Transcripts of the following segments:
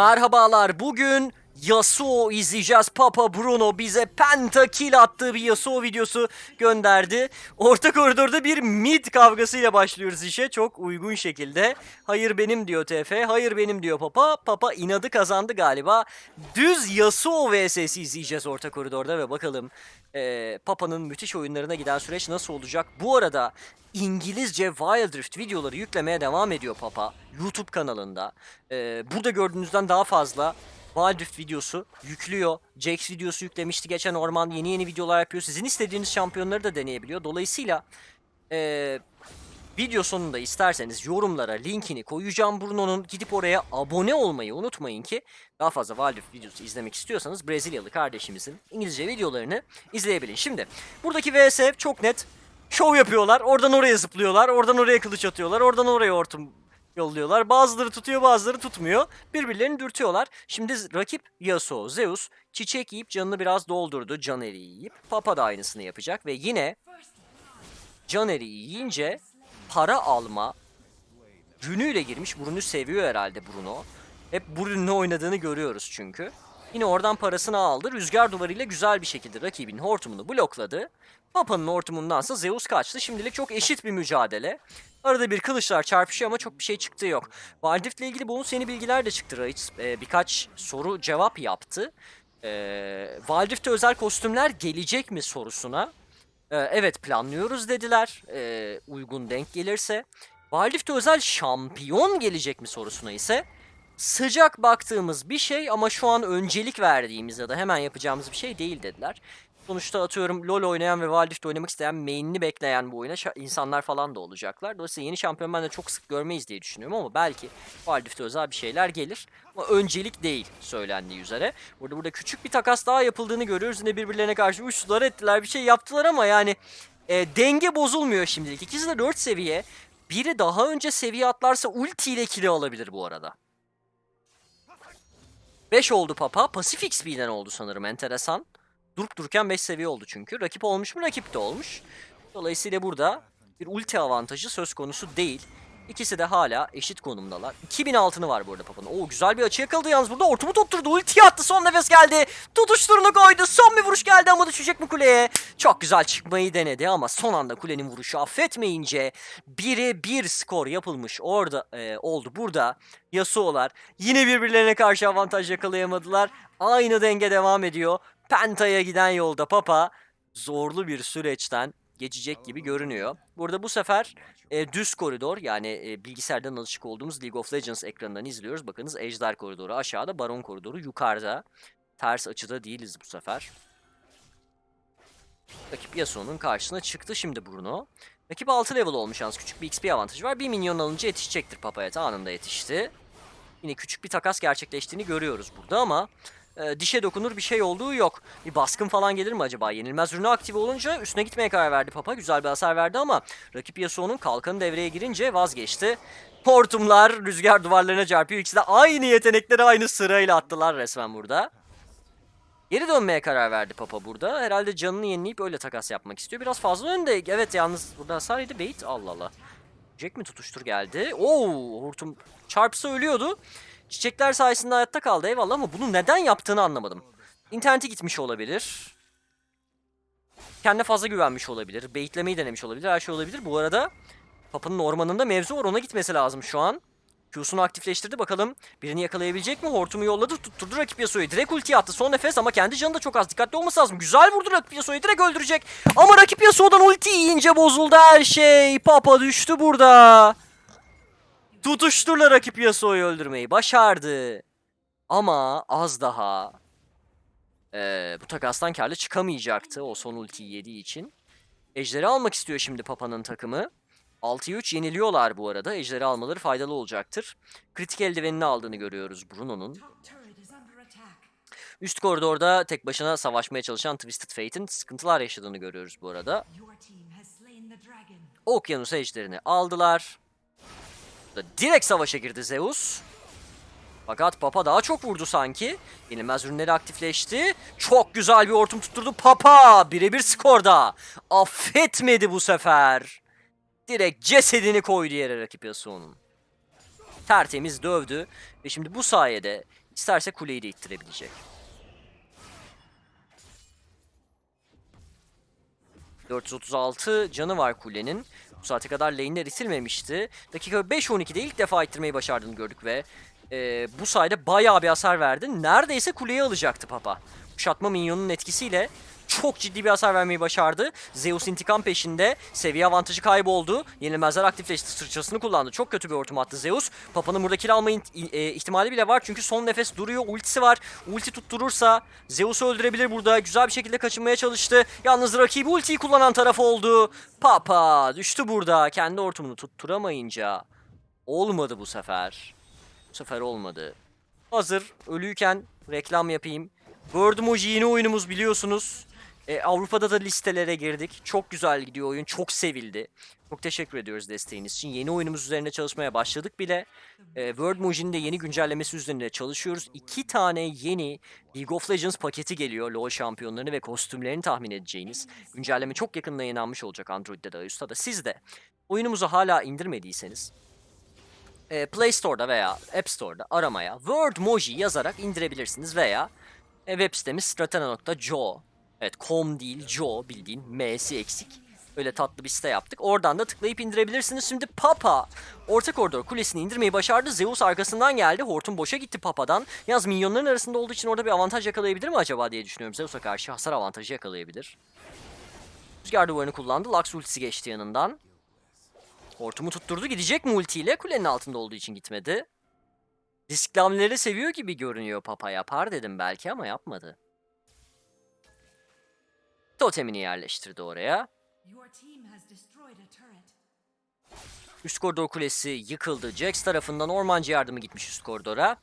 Merhabalar bugün Yasuo izleyeceğiz. Papa Bruno bize pentakill attığı bir Yasuo videosu gönderdi. Orta koridorda bir mid kavgasıyla başlıyoruz işe çok uygun şekilde. Hayır benim diyor TF, hayır benim diyor Papa. Papa inadı kazandı galiba. Düz Yasuo vs izleyeceğiz orta koridorda ve bakalım eee, Papa'nın müthiş oyunlarına giden süreç nasıl olacak? Bu arada İngilizce Wild Rift videoları yüklemeye devam ediyor Papa YouTube kanalında. Ee, burada gördüğünüzden daha fazla Wild Rift videosu yüklüyor. Jax videosu yüklemişti geçen Orman yeni yeni videolar yapıyor. Sizin istediğiniz şampiyonları da deneyebiliyor. Dolayısıyla ee, video sonunda isterseniz yorumlara linkini koyacağım Bruno'nun. Gidip oraya abone olmayı unutmayın ki daha fazla Wild Rift videosu izlemek istiyorsanız Brezilyalı kardeşimizin İngilizce videolarını izleyebilin. Şimdi buradaki VS çok net. Şov yapıyorlar. Oradan oraya zıplıyorlar. Oradan oraya kılıç atıyorlar. Oradan oraya hortum yolluyorlar. Bazıları tutuyor bazıları tutmuyor. Birbirlerini dürtüyorlar. Şimdi rakip Yasuo, Zeus çiçek yiyip canını biraz doldurdu. Caneri yiyip. Papa da aynısını yapacak ve yine Caneri yiyince para alma rünüyle girmiş. Bu rünü seviyor herhalde Bruno. Hep rünle oynadığını görüyoruz çünkü. Yine oradan parasını aldı. Rüzgar duvarıyla güzel bir şekilde rakibin hortumunu blokladı. Papa'nın hortumundansa Zeus kaçtı. Şimdilik çok eşit bir mücadele. Arada bir kılıçlar çarpışıyor ama çok bir şey çıktığı yok. İle ilgili bonus yeni bilgiler de çıktı. Raids e, birkaç soru cevap yaptı. E, Wildrift'te özel kostümler gelecek mi sorusuna. e, evet planlıyoruz dediler. E, uygun denk gelirse. Wildrift'te özel şampiyon gelecek mi sorusuna ise sıcak baktığımız bir şey ama şu an öncelik verdiğimiz ya da hemen yapacağımız bir şey değil dediler. Sonuçta atıyorum LoL oynayan ve Rift oynamak isteyen main'ini bekleyen bu oyuna insanlar falan da olacaklar. Dolayısıyla yeni şampiyon ben de çok sık görmeyiz diye düşünüyorum ama belki Rift'te özel bir şeyler gelir. Ama öncelik değil söylendiği üzere. Burada burada küçük bir takas daha yapıldığını görüyoruz. Yine birbirlerine karşı uçtular ettiler bir şey yaptılar ama yani e, denge bozulmuyor şimdilik. İkisi de 4 seviye. Biri daha önce seviye atlarsa ulti ile kili alabilir bu arada. 5 oldu Papa. Pasif XP'den oldu sanırım enteresan. Durup dururken 5 seviye oldu çünkü. Rakip olmuş mu? Rakip de olmuş. Dolayısıyla burada bir ulti avantajı söz konusu değil. İkisi de hala eşit konumdalar. 2000 altını var bu arada Papa'nın. Oo güzel bir açı yakaladı yalnız burada. Ortumu tutturdu. Ulti attı. Son nefes geldi. Tutuşturunu koydu. Son bir vuruş geldi ama düşecek mi kuleye? Çok güzel çıkmayı denedi ama son anda kulenin vuruşu affetmeyince 1'e 1 skor yapılmış orada e, oldu. Burada Yasuo'lar yine birbirlerine karşı avantaj yakalayamadılar. Aynı denge devam ediyor. Penta'ya giden yolda Papa zorlu bir süreçten geçecek gibi görünüyor. Burada bu sefer e, düz koridor yani e, bilgisayardan alışık olduğumuz League of Legends ekranından izliyoruz. Bakınız Ejder koridoru aşağıda, Baron koridoru yukarıda. Ters açıda değiliz bu sefer. Rakip Yasuo'nun karşısına çıktı şimdi Bruno. Rakip 6 level olmuş yalnız küçük bir XP avantajı var. 1 milyon alınca yetişecektir Papa'ya anında yetişti. Yine küçük bir takas gerçekleştiğini görüyoruz burada ama e, dişe dokunur bir şey olduğu yok. Bir baskın falan gelir mi acaba? Yenilmez ürünü aktive olunca üstüne gitmeye karar verdi Papa. Güzel bir hasar verdi ama rakip Yasuo'nun kalkanı devreye girince vazgeçti. Hortumlar rüzgar duvarlarına çarpıyor. İkisi de aynı yetenekleri aynı sırayla attılar resmen burada. Geri dönmeye karar verdi Papa burada. Herhalde canını yenileyip öyle takas yapmak istiyor. Biraz fazla önde. Evet yalnız burada hasar yedi. Bait Allah Allah. Jack mi tutuştur geldi? Oo, hortum çarpsa ölüyordu. Çiçekler sayesinde hayatta kaldı eyvallah ama bunu neden yaptığını anlamadım. İnterneti gitmiş olabilir. Kendine fazla güvenmiş olabilir. Baitlemeyi denemiş olabilir. Her şey olabilir. Bu arada Papa'nın ormanında mevzu var. Ona gitmesi lazım şu an. Q'sunu aktifleştirdi bakalım. Birini yakalayabilecek mi? Hortumu yolladı. Tutturdu rakip Yasuo'yu. Direkt ulti attı. Son nefes ama kendi canı da çok az. Dikkatli olması lazım. Güzel vurdu rakip Yasuo'yu. Direkt öldürecek. Ama rakip Yasuo'dan ulti yiyince bozuldu her şey. Papa düştü burada. Tutuşturla rakip Yasuo'yu öldürmeyi başardı. Ama az daha eee, bu takastan karlı çıkamayacaktı o son ultiyi yediği için. Ejderi almak istiyor şimdi Papa'nın takımı. 6'ya 3 yeniliyorlar bu arada. Ejderi almaları faydalı olacaktır. Kritik eldivenini aldığını görüyoruz Bruno'nun. Üst koridorda tek başına savaşmaya çalışan Twisted Fate'in sıkıntılar yaşadığını görüyoruz bu arada. Okyanus ejderini aldılar. Da Direkt savaşa girdi Zeus. Fakat Papa daha çok vurdu sanki. Yenilmez ürünleri aktifleşti. Çok güzel bir hortum tutturdu. Papa birebir skorda. Affetmedi bu sefer. Direkt cesedini koydu yere rakip Yasuo'nun. Tertemiz dövdü. Ve şimdi bu sayede İsterse kuleyi de ittirebilecek. 436 canı var kulenin. Bu saate kadar lane'ler itilmemişti. Dakika 5-12'de ilk defa ittirmeyi başardığını gördük ve e, bu sayede bayağı bir hasar verdi. Neredeyse kuleyi alacaktı Papa. Kuşatma minyonunun etkisiyle çok ciddi bir hasar vermeyi başardı. Zeus intikam peşinde. Seviye avantajı kayboldu. Yenilmezler aktifleşti. Sırçasını kullandı. Çok kötü bir hortum attı Zeus. Papa'nın burada kill alma e, ihtimali bile var. Çünkü son nefes duruyor. Ultisi var. Ulti tutturursa Zeus'u öldürebilir burada. Güzel bir şekilde kaçınmaya çalıştı. Yalnız rakibi ultiyi kullanan taraf oldu. Papa düştü burada. Kendi hortumunu tutturamayınca. Olmadı bu sefer. Bu sefer olmadı. Hazır ölüyken reklam yapayım. Word Emoji yeni oyunumuz biliyorsunuz. E, Avrupa'da da listelere girdik. Çok güzel gidiyor oyun. Çok sevildi. Çok teşekkür ediyoruz desteğiniz için. Yeni oyunumuz üzerine çalışmaya başladık bile. E, World Moji'nin de yeni güncellemesi üzerinde çalışıyoruz. İki tane yeni League of Legends paketi geliyor. LoL şampiyonlarını ve kostümlerini tahmin edeceğiniz. Güncelleme çok yakında yayınlanmış olacak Android'de de iOS'ta da. Siz de oyunumuzu hala indirmediyseniz e, Play Store'da veya App Store'da aramaya Word Moji yazarak indirebilirsiniz veya e, web sitemiz stratena.jo Evet com değil jo bildiğin m'si eksik. Öyle tatlı bir site yaptık. Oradan da tıklayıp indirebilirsiniz. Şimdi Papa orta koridor kulesini indirmeyi başardı. Zeus arkasından geldi. Hortum boşa gitti Papa'dan. Yalnız minyonların arasında olduğu için orada bir avantaj yakalayabilir mi acaba diye düşünüyorum. Zeus'a karşı hasar avantajı yakalayabilir. Rüzgar duvarını kullandı. Lux ultisi geçti yanından. Hortumu tutturdu. Gidecek mi ultiyle? Kulenin altında olduğu için gitmedi. Riskli hamleleri seviyor gibi görünüyor Papa. Yapar dedim belki ama yapmadı. Totemini yerleştirdi oraya. Üst koridor kulesi yıkıldı. Jax tarafından ormancı yardımı gitmiş üst koridora.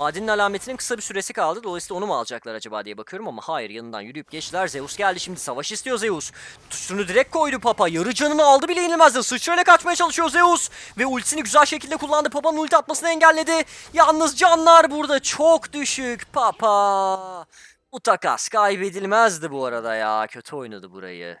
Adinin alametinin kısa bir süresi kaldı. Dolayısıyla onu mu alacaklar acaba diye bakıyorum ama hayır yanından yürüyüp geçtiler. Zeus geldi şimdi savaş istiyor Zeus. Tuşunu direkt koydu Papa. Yarı canını aldı bile inilmezdi. Sıçrayla kaçmaya çalışıyor Zeus. Ve ultisini güzel şekilde kullandı. Papa'nın ulti atmasını engelledi. Yalnız canlar burada çok düşük. Papa. Bu takas kaybedilmezdi bu arada ya. Kötü oynadı burayı.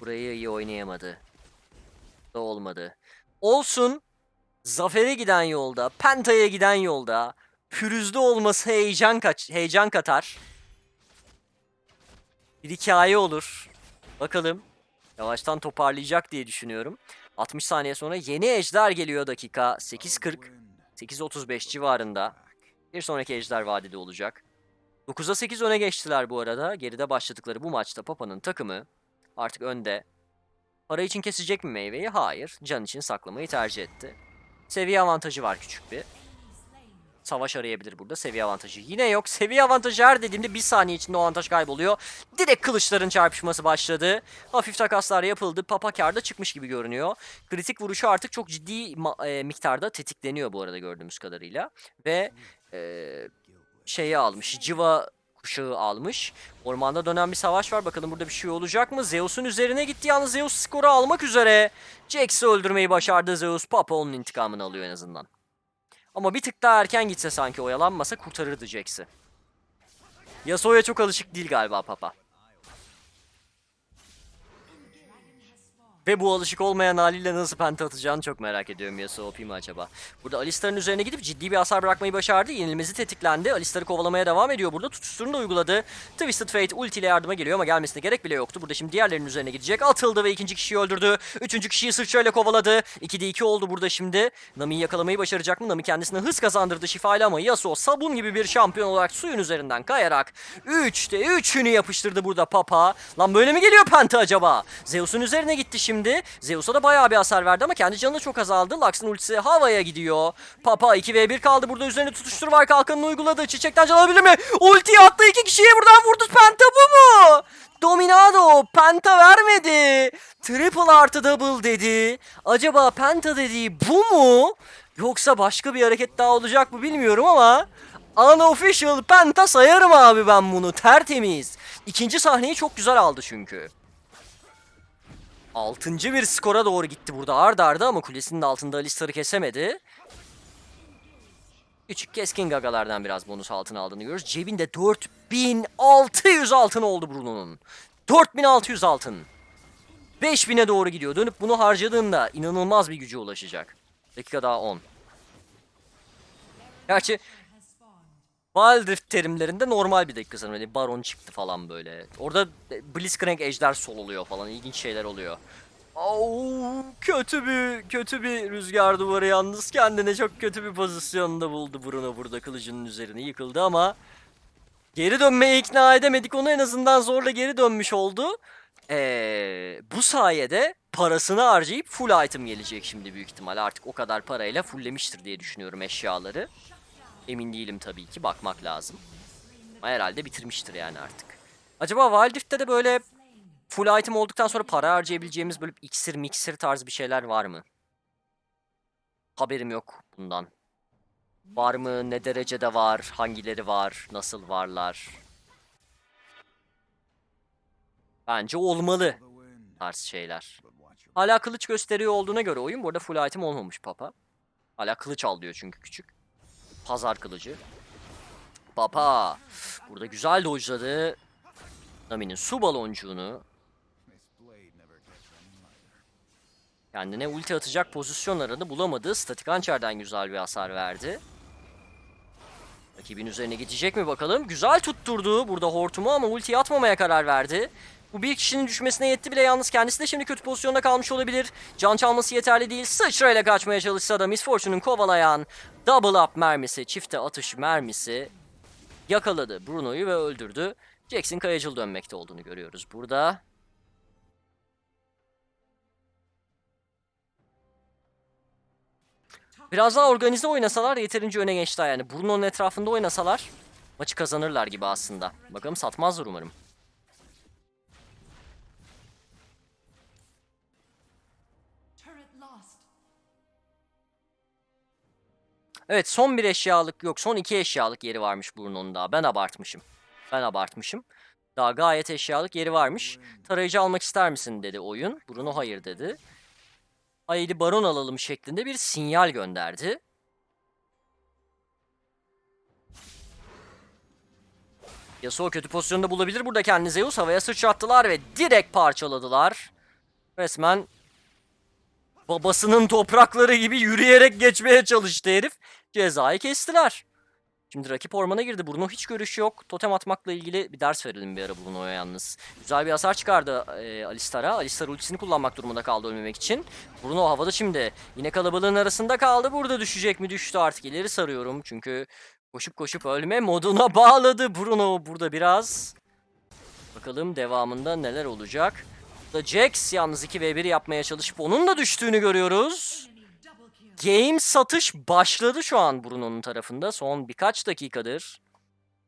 Burayı iyi oynayamadı. Da olmadı. Olsun. Zafere giden yolda, Penta'ya giden yolda pürüzlü olması heyecan kaç heyecan katar. Bir hikaye olur. Bakalım. Yavaştan toparlayacak diye düşünüyorum. 60 saniye sonra yeni ejder geliyor dakika 8.40 8.35 civarında. Bir sonraki ejder vadede olacak. 9'a 8 öne geçtiler bu arada. Geride başladıkları bu maçta Papa'nın takımı artık önde. Para için kesecek mi meyveyi? Hayır. Can için saklamayı tercih etti. Seviye avantajı var küçük bir. Savaş arayabilir burada. Seviye avantajı yine yok. Seviye avantajı her dediğimde bir saniye içinde o avantaj kayboluyor. Direkt kılıçların çarpışması başladı. Hafif takaslar yapıldı. Papa karda çıkmış gibi görünüyor. Kritik vuruşu artık çok ciddi e, miktarda tetikleniyor bu arada gördüğümüz kadarıyla. Ve e, şeyi almış. Civa kuşağı almış. Ormanda dönen bir savaş var. Bakalım burada bir şey olacak mı? Zeus'un üzerine gitti. Yalnız Zeus skoru almak üzere. Jax'i öldürmeyi başardı Zeus. Papa onun intikamını alıyor en azından. Ama bir tık daha erken gitse sanki oyalanmasa kurtarırdı Jax'i. Yasuo'ya çok alışık değil galiba Papa. Ve bu alışık olmayan haliyle nasıl penta atacağını çok merak ediyorum Yasuo OP mi acaba? Burada Alistar'ın üzerine gidip ciddi bir hasar bırakmayı başardı. Yenilmezi tetiklendi. Alistar'ı kovalamaya devam ediyor burada. Tutuşturunu da uyguladı. Twisted Fate ulti ile yardıma geliyor ama gelmesine gerek bile yoktu. Burada şimdi diğerlerinin üzerine gidecek. Atıldı ve ikinci kişiyi öldürdü. Üçüncü kişiyi sırçayla kovaladı. 2'de 2 oldu burada şimdi. Nami'yi yakalamayı başaracak mı? Nami kendisine hız kazandırdı şifayla ama Yasuo sabun gibi bir şampiyon olarak suyun üzerinden kayarak 3'te 3'ünü yapıştırdı burada Papa. Lan böyle mi geliyor Penta acaba? Zeus'un üzerine gitti şimdi. Zeus'a da bayağı bir hasar verdi ama kendi canı çok azaldı. Lux'ın ultisi havaya gidiyor. Papa 2v1 kaldı burada üzerine tutuştur var kalkanını uyguladı. Çiçekten can alabilir mi? Ulti attı iki kişiye buradan vurdu. Penta bu mu? Dominado Penta vermedi. Triple artı double dedi. Acaba Penta dediği bu mu? Yoksa başka bir hareket daha olacak mı bilmiyorum ama Unofficial Penta sayarım abi ben bunu tertemiz. İkinci sahneyi çok güzel aldı çünkü. Altıncı bir skora doğru gitti burada arda arda ama kulesinin altında Alistar'ı kesemedi. Küçük keskin gagalardan biraz bonus altın aldığını görüyoruz. Cebinde 4600 altın oldu Bruno'nun. 4600 altın. 5000'e doğru gidiyor. Dönüp bunu harcadığında inanılmaz bir güce ulaşacak. Dakika daha 10. Gerçi Rift terimlerinde normal bir dakika sanırım. Hani Baron çıktı falan böyle. Orada Blitzcrank ejder sol oluyor falan. İlginç şeyler oluyor. Oo, kötü bir kötü bir rüzgar duvarı yalnız kendine çok kötü bir pozisyonda buldu Bruno burada kılıcının üzerine yıkıldı ama geri dönmeye ikna edemedik onu en azından zorla geri dönmüş oldu. Ee, bu sayede parasını harcayıp full item gelecek şimdi büyük ihtimal artık o kadar parayla fulllemiştir diye düşünüyorum eşyaları. Emin değilim tabii ki bakmak lazım. Ama herhalde bitirmiştir yani artık. Acaba Wild Rift'te de böyle full item olduktan sonra para harcayabileceğimiz böyle iksir miksir tarzı bir şeyler var mı? Haberim yok bundan. Var mı? Ne derecede var? Hangileri var? Nasıl varlar? Bence olmalı tarz şeyler. Hala kılıç gösteriyor olduğuna göre oyun burada full item olmamış papa. Hala kılıç al diyor çünkü küçük. Pazar kılıcı. Papa. Burada güzel dojladı. Nami'nin su baloncuğunu. Kendine ulti atacak pozisyonlarını bulamadı. Statik hançerden güzel bir hasar verdi. Rakibin üzerine gidecek mi bakalım. Güzel tutturdu burada hortumu ama ultiyi atmamaya karar verdi. Bu bir kişinin düşmesine yetti bile yalnız kendisi de şimdi kötü pozisyonda kalmış olabilir. Can çalması yeterli değil. Sıçrayla kaçmaya çalışsa da Miss Fortune'un kovalayan double up mermisi, çifte atış mermisi yakaladı Bruno'yu ve öldürdü. Jackson kayacıl dönmekte olduğunu görüyoruz burada. Biraz daha organize oynasalar yeterince öne geçtiler yani. Bruno'nun etrafında oynasalar maçı kazanırlar gibi aslında. Bakalım satmazlar umarım. Evet son bir eşyalık yok son iki eşyalık yeri varmış Bruno'nun daha. Ben abartmışım. Ben abartmışım. Daha gayet eşyalık yeri varmış. Tarayıcı almak ister misin dedi oyun. Bruno hayır dedi. Haydi baron alalım şeklinde bir sinyal gönderdi. Yasuo kötü pozisyonda bulabilir burada kendini Zeus. Havaya sıçrattılar ve direkt parçaladılar. Resmen babasının toprakları gibi yürüyerek geçmeye çalıştı herif. Cezayı kestiler. Şimdi rakip ormana girdi. Bruno hiç görüş yok. Totem atmakla ilgili bir ders verelim bir ara Bruno'ya yalnız. Güzel bir hasar çıkardı e, Alistar'a. Alistar ultisini kullanmak durumunda kaldı ölmemek için. Bruno havada şimdi. Yine kalabalığın arasında kaldı. Burada düşecek mi? Düştü artık. İleri sarıyorum. Çünkü koşup koşup ölme moduna bağladı Bruno burada biraz. Bakalım devamında neler olacak. Burada Jax yalnız 2v1 yapmaya çalışıp onun da düştüğünü görüyoruz. Game satış başladı şu an Bruno'nun tarafında. Son birkaç dakikadır.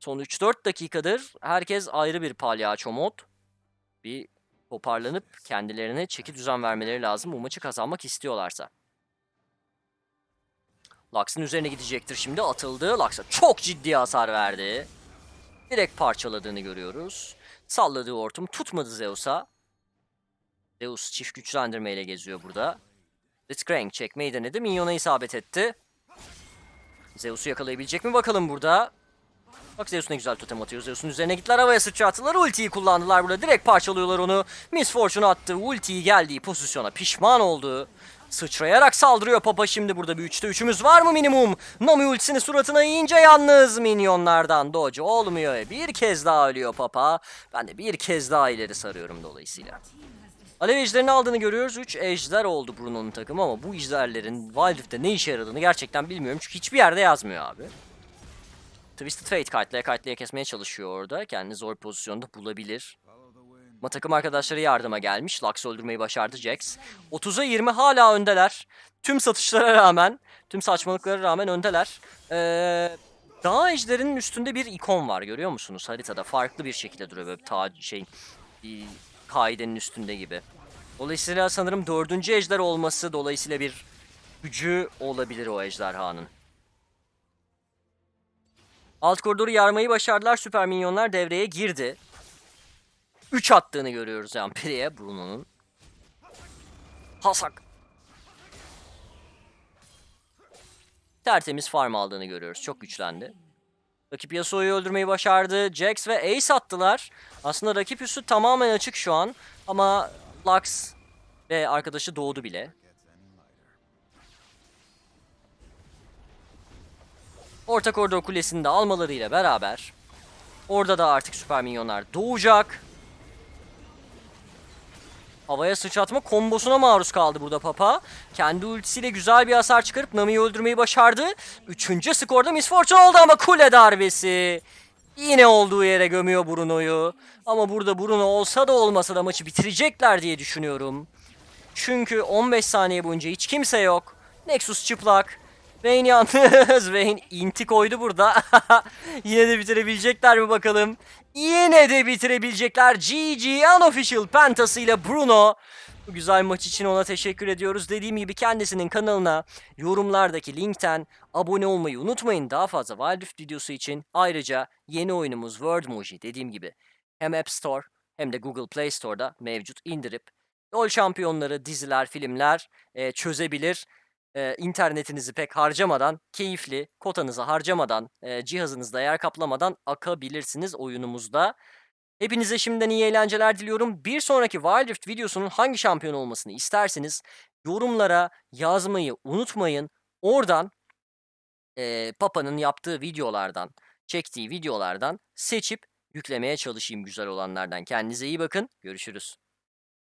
Son 3-4 dakikadır herkes ayrı bir palyaço mod. Bir toparlanıp kendilerine çeki düzen vermeleri lazım bu maçı kazanmak istiyorlarsa. Lux'ın üzerine gidecektir şimdi atıldı. Lux'a çok ciddi hasar verdi. Direkt parçaladığını görüyoruz. Salladığı hortum tutmadı Zeus'a. Zeus çift güçlendirmeyle geziyor burada. Blitzcrank çekmeyi denedi. Minyona isabet etti. Zeus'u yakalayabilecek mi bakalım burada. Bak Zeus ne güzel totem atıyor. Zeus'un üzerine gittiler havaya sıçrattılar. Ultiyi kullandılar burada. Direkt parçalıyorlar onu. Miss Fortune attı. Ultiyi geldiği pozisyona pişman oldu. Sıçrayarak saldırıyor Papa şimdi burada bir 3'te 3'ümüz var mı minimum? Nami ultisini suratına yiyince yalnız minyonlardan dodge olmuyor. Bir kez daha ölüyor Papa. Ben de bir kez daha ileri sarıyorum dolayısıyla. Alev ejderini aldığını görüyoruz. 3 ejder oldu Bruno'nun takımı ama bu ejderlerin Wild Rift'te ne işe yaradığını gerçekten bilmiyorum. Çünkü hiçbir yerde yazmıyor abi. Twisted Fate kayıtlaya kayıtlaya kesmeye çalışıyor orada. Kendini zor pozisyonda bulabilir. Ama takım arkadaşları yardıma gelmiş. Lux öldürmeyi başardı Jax. 30'a 20 hala öndeler. Tüm satışlara rağmen, tüm saçmalıklara rağmen öndeler. Ee, Dağ ejderinin üstünde bir ikon var görüyor musunuz haritada? Farklı bir şekilde duruyor böyle ta şey kaidenin üstünde gibi. Dolayısıyla sanırım dördüncü ejder olması dolayısıyla bir gücü olabilir o ejderhanın. Alt koridoru yarmayı başardılar. Süper minyonlar devreye girdi. 3 attığını görüyoruz Yampiri'ye Bruno'nun. Hasak. Tertemiz farm aldığını görüyoruz. Çok güçlendi. Rakip Yasuo'yu öldürmeyi başardı. Jax ve Ace attılar. Aslında rakip üstü tamamen açık şu an. Ama Lux ve arkadaşı doğdu bile. Orta koridor kulesini de almalarıyla beraber orada da artık süper minyonlar doğacak. Havaya sıçratma kombosuna maruz kaldı burada Papa. Kendi ultisiyle güzel bir hasar çıkarıp Nami'yi öldürmeyi başardı. Üçüncü skorda Miss Fortune oldu ama kule darbesi. Yine olduğu yere gömüyor Bruno'yu. Ama burada Bruno olsa da olmasa da maçı bitirecekler diye düşünüyorum. Çünkü 15 saniye boyunca hiç kimse yok. Nexus çıplak. Vayne yalnız. Vayne inti koydu burada. Yine de bitirebilecekler mi bakalım. Yine de bitirebilecekler. GG Unofficial Pentasıyla Bruno. Bu güzel maç için ona teşekkür ediyoruz. Dediğim gibi kendisinin kanalına yorumlardaki linkten abone olmayı unutmayın. Daha fazla Wild Rift videosu için. Ayrıca yeni oyunumuz Wordmoji dediğim gibi hem App Store hem de Google Play Store'da mevcut indirip LoL şampiyonları, diziler, filmler e, çözebilir. E, internetinizi pek harcamadan, keyifli, kotanızı harcamadan, e, cihazınızda yer kaplamadan akabilirsiniz oyunumuzda. Hepinize şimdiden iyi eğlenceler diliyorum. Bir sonraki Wild Rift videosunun hangi şampiyon olmasını isterseniz yorumlara yazmayı unutmayın. Oradan e, Papa'nın yaptığı videolardan, çektiği videolardan seçip yüklemeye çalışayım güzel olanlardan. Kendinize iyi bakın. Görüşürüz.